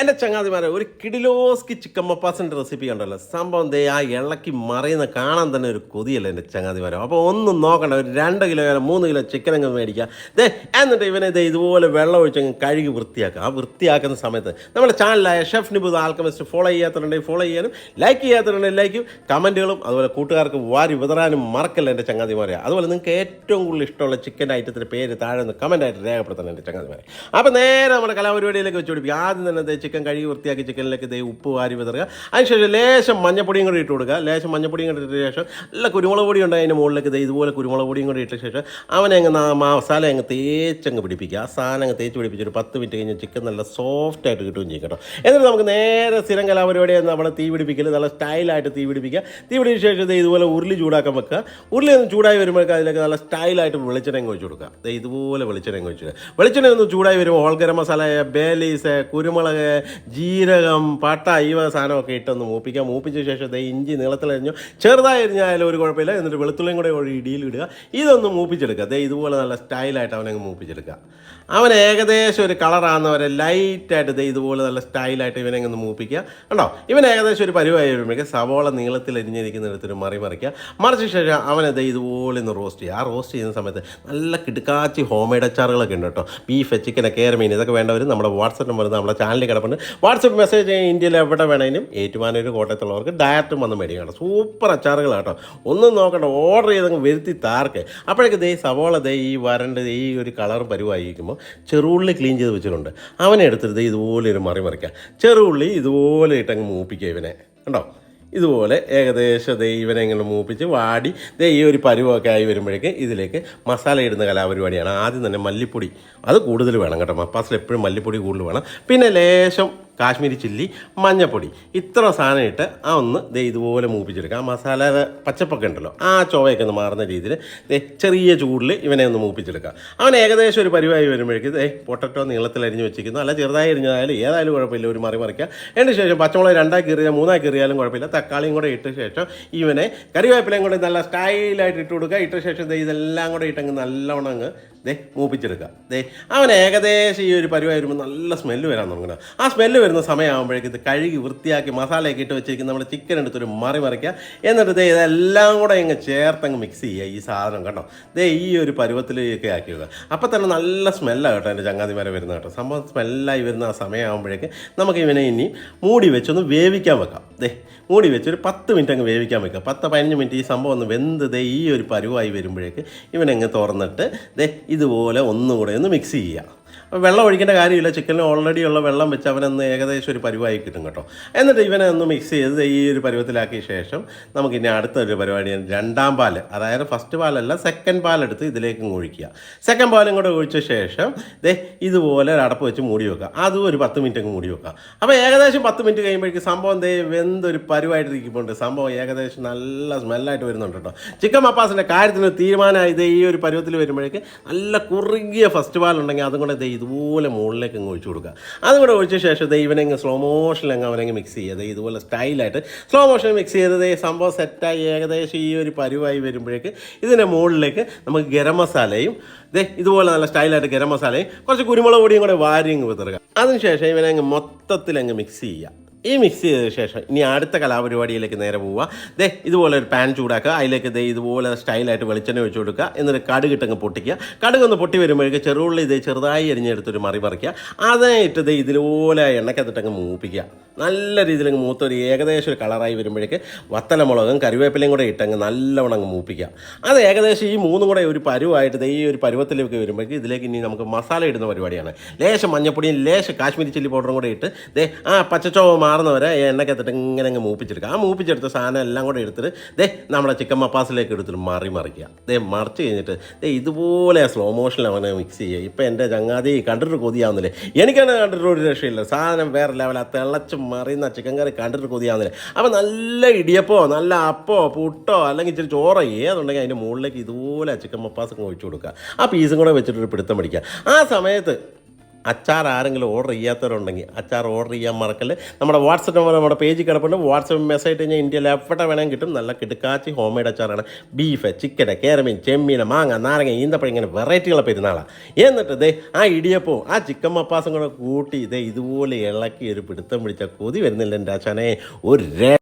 എന്റെ ചങ്ങാതിമാരെ ഒരു കിഡിലോസ്കി chicken മപ്പാസിന്റെ recipe കണ്ടല്ലോ. സംഭവം ദേ ആ ഇളക്കി മറിയുന്ന കാണാൻ തന്നെ ഒരു കൊതിയല്ലേ എന്റെ ചങ്ങാതിമാരെ. അപ്പോൾ ഒന്നും നോക്കണ്ട ഒരു രണ്ട് കിലോ വരെ മൂന്ന് കിലോ ചിക്കൻ അങ്ങ് മേടിക്കുക ദേ എന്നിട്ട് ഇവനെ ദേ ഇതുപോലെ വെള്ളം ഒഴിച്ചങ്ങ് കഴുകി വൃത്തിയാക്കുക ആ വൃത്തിയാക്കുന്ന സമയത്ത് നമ്മുടെ ചാനലായ ഷെഫ് നിബുദ് ആൽക്കമിസ്റ്റ് ഫോളോ ചെയ്യാത്തവരുണ്ടെങ്കിൽ ഫോളോ ചെയ്യാനും ലൈക്ക് ചെയ്യാത്തവരുണ്ടെങ്കിൽ ലൈക്കും കമന്റുകളും അതുപോലെ കൂട്ടുകാർക്ക് വാരി വിതറാനും മറക്കല്ല എന്റെ ചങ്ങാതിമാരെ. അതുപോലെ നിങ്ങൾക്ക് ഏറ്റവും കൂടുതൽ ഇഷ്ടമുള്ള ചിക്കൻ ഐറ്റത്തിന്റെ പേര് താഴെ ഒന്ന് കമന്റായിട്ട് രേഖപ്പെടുത്തണം എന്റെ ചങ്ങാതിമാരെ. അപ്പോൾ നേരെ നമ്മുടെ കലാപരിപാടിയിലേക്ക് വെച്ച് പിടിപ്പിക്കുക ആദ്യം തന്നെ ചിക്കൻ കഴുകി വൃത്തിയാക്കി ചിക്കനിലേക്ക് ദേ ഉപ്പ് വാരി വിതറുക. അതിനുശേഷം ലേശം മഞ്ഞപ്പൊടിയും കൂടി ഇട്ട് കൊടുക്കുക. ലേശം മഞ്ഞപ്പൊടിയും കൂടി ഇട്ട ശേഷം നല്ല കുരുമുളക് പൊടി ഉണ്ട് അതിന്റെ മുകളിലേക്ക് ദേ ഇതുപോലെ കുരുമുളക് പൊടിയും കൂടി ഇട്ട ശേഷം അവനെ അങ്ങ് മസാല അങ്ങ് തേച്ചങ്ങ് പിടിപ്പിക്കുക. ആ സാധനം അങ്ങ് തേച്ച് പിടിപ്പിച്ചൊരു പത്ത് മിനിറ്റ് കഴിഞ്ഞ് ചിക്കൻ നല്ല സോഫ്റ്റ് ആയിട്ട് കിട്ടുകയും ചെയ്യും കേട്ടോ. എന്നിട്ട് നമുക്ക് നേരെ സ്ഥിരം കലാപരിപാടി നമ്മുടെ തീ പിടിപ്പിക്കൽ നല്ല സ്റ്റൈലായിട്ട് തീ പിടിപ്പിക്കുക. തീ പിടിച്ച ശേഷം ദേ ഇതുപോലെ ഉരുളി ചൂടാക്കാൻ വെക്കുക. ഉരുളി ഒന്ന് ചൂടായി വരുമ്പോഴേക്കും അതിലേക്ക് നല്ല സ്റ്റൈലായിട്ട് വെളിച്ചെണ്ണ ഒഴിച്ച് കൊടുക്കുക. ദേ ഇതുപോലെ വെളിച്ചെണ്ണ ഒഴിച്ച് വെളിച്ചെണ്ണ ഒന്ന് ചൂടായി വരുമ്പോൾ ഹോൾ ഗരം മസാല ബേലീസ് കുരുമുളക് ജീരകം പട്ട ഈ സാധനമൊക്കെ ഇട്ടൊന്ന് മൂപ്പിക്കുക മൂപ്പിച്ച ശേഷം ദേ ഇഞ്ചി നീളത്തിലരിഞ്ഞു ചെറുതായി അരിഞ്ഞായാലും ഒരു കുഴപ്പമില്ല. എന്നിട്ട് വെളുത്തുള്ളിയും കൂടെ ഒരു ഇടിയിലിടുക ഇതൊന്ന് മൂപ്പിച്ചെടുക്കുക. ദേ ഇതുപോലെ നല്ല സ്റ്റൈലായിട്ട് അവനങ്ങ് മൂപ്പിച്ചെടുക്കുക. അവൻ ഏകദേശം ഒരു കളറാകുന്നവരെ ലൈറ്റായിട്ട് ദേ ഇതുപോലെ നല്ല സ്റ്റൈലായിട്ട് ഇവനെ ഒന്ന് മൂപ്പിക്കുക. കണ്ടോ? ഇവൻ ഏകദേശം ഒരു പരിവായി വരുമ്പോഴേക്കും സവോള നീളത്തിൽ എരിഞ്ഞിരിക്കുന്നിടത്തൊരു മറി മറിക്കുക. മറിച്ച ശേഷം അവനെ ദേ ഇതുപോലെ ഒന്ന് റോസ്റ്റ് ചെയ്യുക. ആ റോസ്റ്റ് ചെയ്യുന്ന സമയത്ത് നല്ല കിടുക്കാച്ചി ഹോം മെയ്ഡ് അച്ചാറുകളൊക്കെ ഉണ്ട് കേട്ടോ. ബീഫ് ചിക്കൻ കേരമീൻ ഇതൊക്കെ വേണ്ടവർ നമ്മുടെ വാട്സപ്പ് നമ്പർ നമ്മുടെ ചാനലിൽ കിടപ്പുണ്ട്. വാട്സപ്പ് മെസ്സേജ് ഇന്ത്യയിൽ എവിടെ വേണമെങ്കിലും ഏറ്റുമാനൂർ കോട്ടയത്തുള്ളവർക്ക് ഡയറക്റ്റ് വന്ന് മേടിക്കണം സൂപ്പർ അച്ചാറുകളാണ് കേട്ടോ. ഒന്നും നോക്കണ്ട ഓർഡർ ചെയ്തങ്ങ് വരുത്തി താർക്ക്. അപ്പോഴേക്ക് ദേ സവോള ദേ ഈ വരണ്ട് ഈ ഒരു കളർ പരുവായിരിക്കുമ്പോൾ ചെറുള്ളി ക്ലീൻ ചെയ്ത് വെച്ചിട്ടുണ്ട്. അവനെ എടുത്തിട്ട് ഇതുപോലെ ഒരു മറി മറിക്കുക ചെറുള്ളി ഇതുപോലെ ഇട്ടങ്ങ് മൂപ്പിക്കുക ഇവനെ. കണ്ടോ? ഇതുപോലെ ഏകദേശം ദേ ഇങ്ങനെ മൂപ്പിച്ച് വാടി ദേ ഈ ഒരു പരുവമൊക്കെ ആയി വരുമ്പോഴേക്ക് ഇതിലേക്ക് മസാല ഇടുന്ന കലാപരിപാടിയാണ്. ആദ്യം തന്നെ മല്ലിപ്പൊടി. അത് കൂടുതൽ വേണം കേട്ടോ. മപ്പാസിൽ എപ്പോഴും മല്ലിപ്പൊടി കൂടുതൽ വേണം. പിന്നെ ലേശം കാശ്മീരി ചില്ലി മഞ്ഞപ്പൊടി. ഇത്ര സാധനം ഇട്ട് ആ ഒന്ന് ദേ ഇതുപോലെ മൂപ്പിച്ചെടുക്കുക. ആ മസാല പച്ചപ്പൊക്കെ ഉണ്ടല്ലോ ആ ചൊവയൊക്കെ ഒന്ന് മാറുന്ന രീതിയിൽ ദേ ചെറിയ ചൂടിൽ ഇവനെ ഒന്ന് മൂപ്പിച്ചെടുക്കുക. അവൻ ഏകദേശം ഒരു പരിവായി വരുമ്പോഴേക്കും ദേ പൊട്ടറ്റോ നീളത്തിൽ അരിഞ്ഞ് വെച്ചിരിക്കുന്നു. അല്ല ചെറുതായി അരിഞ്ഞതായാലും ഏതായാലും കുഴപ്പമില്ല ഒരു മറി മറിക്കുക. അതിന് ശേഷം പച്ചമുളക് രണ്ടായി എറിയാൽ മൂന്നാക്കി എറിയാലും കുഴപ്പമില്ല. തക്കാളിയും കൂടെ ഇട്ട ശേഷം ഇവനെ കറിവേപ്പിലയും കൂടെ നല്ല സ്റ്റൈലായിട്ട് ഇട്ട് കൊടുക്കുക. ഇട്ട ശേഷം ദേ ഇതെല്ലാം കൂടെ ഇട്ടങ്ങ് നല്ലവണ്ണം അങ്ങ് ദേ മൂപ്പിച്ചെടുക്കുക ദേ അവൻ ഏകദേശം ഈ ഒരു പരിവായി വരുമ്പോൾ നല്ല സ്മെല്ല് വരാൻ തുടങ്ങണം ആ സ്മെല്ല് വരുന്ന സമയമാകുമ്പോഴേക്കും ഇത് കഴുകി വൃത്തിയാക്കി മസാലയൊക്കെ ഇട്ട് വെച്ചിരിക്കുന്ന നമ്മൾ ചിക്കൻ എടുത്തൊരു മറി മറിക്കുക. എന്നിട്ട് ദേ ഇതെല്ലാം കൂടെ ഇങ്ങ് ചേർത്തങ്ങ് മിക്സ് ചെയ്യുക ഈ സാധനം കേട്ടോ ദേ ഈ ഒരു പരുവത്തിലേക്ക് ആക്കി വെക്കുക. അപ്പോൾ തന്നെ നല്ല സ്മെല്ലാണ് കേട്ടോ എന്റെ ചങ്ങാതിമാരെ വരുന്ന കേട്ടോ. സംഭവം സ്മെല്ലായി വരുന്ന ആ സമയമാകുമ്പോഴേക്ക് നമുക്ക് ഇവനെ ഇനി മൂടി വെച്ചൊന്ന് വേവിക്കാൻ വെക്കാം. ദേ മൂടി വെച്ച് ഒരു പത്ത് മിനിറ്റ് അങ്ങ് വേവിക്കാൻ വെക്കുക. പത്ത് പതിനഞ്ച് മിനിറ്റ് ഈ സംഭവം ഒന്ന് വെന്ത് ദേ ഈ ഒരു പരുവായി വരുമ്പോഴേക്ക് ഇവനങ്ങ് തുറന്നിട്ട് ദേ ഇതുപോലെ ഒന്നുകൂടെ ഒന്ന് മിക്സ് ചെയ്യുക. വെള്ളം ഒഴിക്കേണ്ട കാര്യമില്ല. ചിക്കനിൽ ഓൾറെഡി ഉള്ള വെള്ളം വെച്ച് അവനൊന്ന് ഏകദേശം ഒരു പരുവായി കിട്ടും കേട്ടോ. എന്നിട്ട് ഇവനെ ഒന്ന് മിക്സ് ചെയ്ത് ഈ ഒരു പരുവത്തിലാക്കിയ ശേഷം നമുക്ക് ഇനി അടുത്തൊരു പരിപാടിയാണ് രണ്ടാം പാൽ അതായത് ഫസ്റ്റ് പാലല്ല സെക്കൻഡ് പാലെടുത്ത് ഇതിലേക്ക് ഒഴിക്കുക. സെക്കൻഡ് പാലും കൂടെ ഒഴിച്ച ശേഷം ദേ ഇതുപോലെ ഒരു അടപ്പ് വെച്ച് മൂടി വെക്കുക. അതും ഒരു പത്ത് മിനിറ്റ് അങ്ങ് മൂടി വെക്കുക. അപ്പോൾ ഏകദേശം പത്ത് മിനിറ്റ് കഴിയുമ്പോഴേക്കും സംഭവം ദേ വെന്തൊരു പരുവായിട്ടിരിക്കുന്നുണ്ട്. സംഭവം ഏകദേശം നല്ല സ്മെല്ലായിട്ട് വരുന്നുണ്ട് കേട്ടോ. ചിക്കൻ മപ്പാസിന്റെ കാര്യത്തിന് തീരുമാനമായി ദേ ഈ ഒരു പരുവത്തിൽ വരുമ്പോഴേക്ക് നല്ല കുറുകിയ ഫസ്റ്റ് പാലുണ്ടെങ്കിൽ അതും കൂടെ ഇതുപോലെ മുകളിലേക്ക് അങ്ങ് ഒഴിച്ചു കൊടുക്കുക. അതും കൂടെ ഒഴിച്ച ശേഷം ഇവനെ അങ്ങ് സ്ലോ മോഷനിൽ അങ്ങ് അവനങ്ങ് മിക്സ് ചെയ്യുക. ദേ ഇതുപോലെ സ്റ്റൈലായിട്ട് സ്ലോ മോഷൻ മിക്സ് ചെയ്തത് സംഭവം സെറ്റായി ഏകദേശം ഈ ഒരു പരുവായി വരുമ്പോഴേക്ക് ഇതിന്റെ മുകളിലേക്ക് നമുക്ക് ഗരം മസാലയും ദേ ഇതുപോലെ നല്ല സ്റ്റൈലായിട്ട് ഗരം മസാലയും കുറച്ച് കുരുമുളക് പൊടിയും കൂടെ വാരി അങ്ങ് വിതറുക. അതിനുശേഷം ഇവനെ അങ്ങ് മൊത്തത്തിൽ അങ്ങ് മിക്സ് ചെയ്യുക. ഈ മിക്സ് ചെയ്തതിന് ശേഷം ഇനി അടുത്ത കലാപരിപാടിയിലേക്ക് നേരെ പോവുക. ദേ ഇതുപോലെ ഒരു പാൻ ചൂടാക്കുക. അതിലേക്ക് ദേ ഇതുപോലെ സ്റ്റൈലായിട്ട് വെളിച്ചെണ്ണ വെച്ച് കൊടുക്കുക. എന്നിട്ട് കടുക് ഇട്ടങ്ങ് പൊട്ടിക്കുക. കടുക് ഒന്ന് പൊട്ടി വരുമ്പോഴേക്ക് ചെറുള്ളി ഇത് ചെറുതായി എരിഞ്ഞെടുത്തൊരു മറി പറിക്കുക. അതായിട്ട് ദേ ഇതുപോലെ എണ്ണക്കകത്തിട്ടങ്ങ് മൂപ്പിക്കുക. നല്ല രീതിയിൽ അങ്ങ് മൂത്തൊരു ഏകദേശം ഒരു കളറായി വരുമ്പോഴേക്ക് വത്തലമുളകും കറിവേപ്പിലയും കൂടെ ഇട്ടങ്ങ് നല്ലവണ്ണം അങ്ങ് മൂപ്പിക്കുക. അത് ഏകദേശം ഈ മൂന്നും കൂടെ ഒരു പരുവായിട്ട് ദേ ഈ ഒരു പരുവത്തിലേക്ക് വരുമ്പോഴേക്ക് ഇതിലേക്ക് ഇനി നമുക്ക് മസാല ഇടുന്ന പരിപാടിയാണ്. ലേശം മഞ്ഞപ്പൊടിയും ലേശം കാശ്മീരി ചില്ലി പൗഡറും കൂടെ ഇട്ട് ദേ ആ പച്ചച്ചോവ മാറുന്നവരെ ഈ എണ്ണക്കകത്തിട്ട് ഇങ്ങനെ അങ്ങ് മൂപ്പിച്ചെടുക്കുക. ആ മൂപ്പിച്ചെടുത്ത സാധനം എല്ലാം കൂടെ എടുത്തിട്ട് ദേ നമ്മുടെ ചിക്കൻ മപ്പാസിലേക്ക് എടുത്തിട്ട് മറി മറിക്കുക. ദേ മറിച്ച് കഴിഞ്ഞിട്ട് ദേ ഇതുപോലെ സ്ലോ മോഷനിൽ അവനെ മിക്സ് ചെയ്യുക. ഇപ്പം എന്റെ ചങ്ങാതി കണ്ടിട്ട് കൊതിയാവുന്നില്ലേ? എനിക്കാണ് കണ്ടിട്ട് ഒരു രക്ഷയില്ല. സാധനം വേറെ ലെവൽ ആ തിളച്ച് മറിയുന്ന ചിക്കൻ കറി കണ്ടിട്ട് കൊതിയാവുന്നില്ല? അപ്പം നല്ല ഇടിയപ്പോ നല്ല അപ്പോ പുട്ടോ അല്ലെങ്കിൽ ഇച്ചിരി ചോറോ ഏതുണ്ടെങ്കിൽ അതിന്റെ മുകളിലേക്ക് ഇതുപോലെ ചിക്കൻ മപ്പാസ് ഒഴിച്ചു കൊടുക്കുക. ആ പീസും കൂടെ വെച്ചിട്ടൊരു പിടുത്തം പിടിക്കുക ആ സമയത്ത് അച്ചാർ ആരെങ്കിലും ഓർഡർ ചെയ്യാത്തവരുണ്ടെങ്കിൽ അച്ചാർ ഓർഡർ ചെയ്യാൻ മറക്കൽ നമ്മുടെ വാട്സപ്പ് നമ്പർ നമ്മുടെ പേജ് കിടപ്പുണ്ട്. വാട്സപ്പ് മെസ്സേജ് കഴിഞ്ഞാൽ ഇന്ത്യയിൽ എവിടെ വേണമെങ്കിൽ കിട്ടും. നല്ല കിടക്കാച്ചി ഹോം മെയ്ഡ് അച്ചാറാണ്. ബീഫ് ചിക്കൻ കേരമീൻ ചെമ്മീൻ മാങ്ങ നാരങ്ങ ഈന്തപ്പഴം ഇങ്ങനെ വെറൈറ്റികളെ പെരുന്നാളാണ് എന്നിട്ട് ദേ ആ ഇടിയപ്പവും ആ ചിക്കൻ മപ്പാസും കൂടെ കൂട്ടി ഇതേ ഇതുപോലെ ഇളക്കി ഒരു പിടുത്തം പിടിച്ച കൊതി വരുന്നില്ല എന്റെ അച്ഛനെ. ഒരു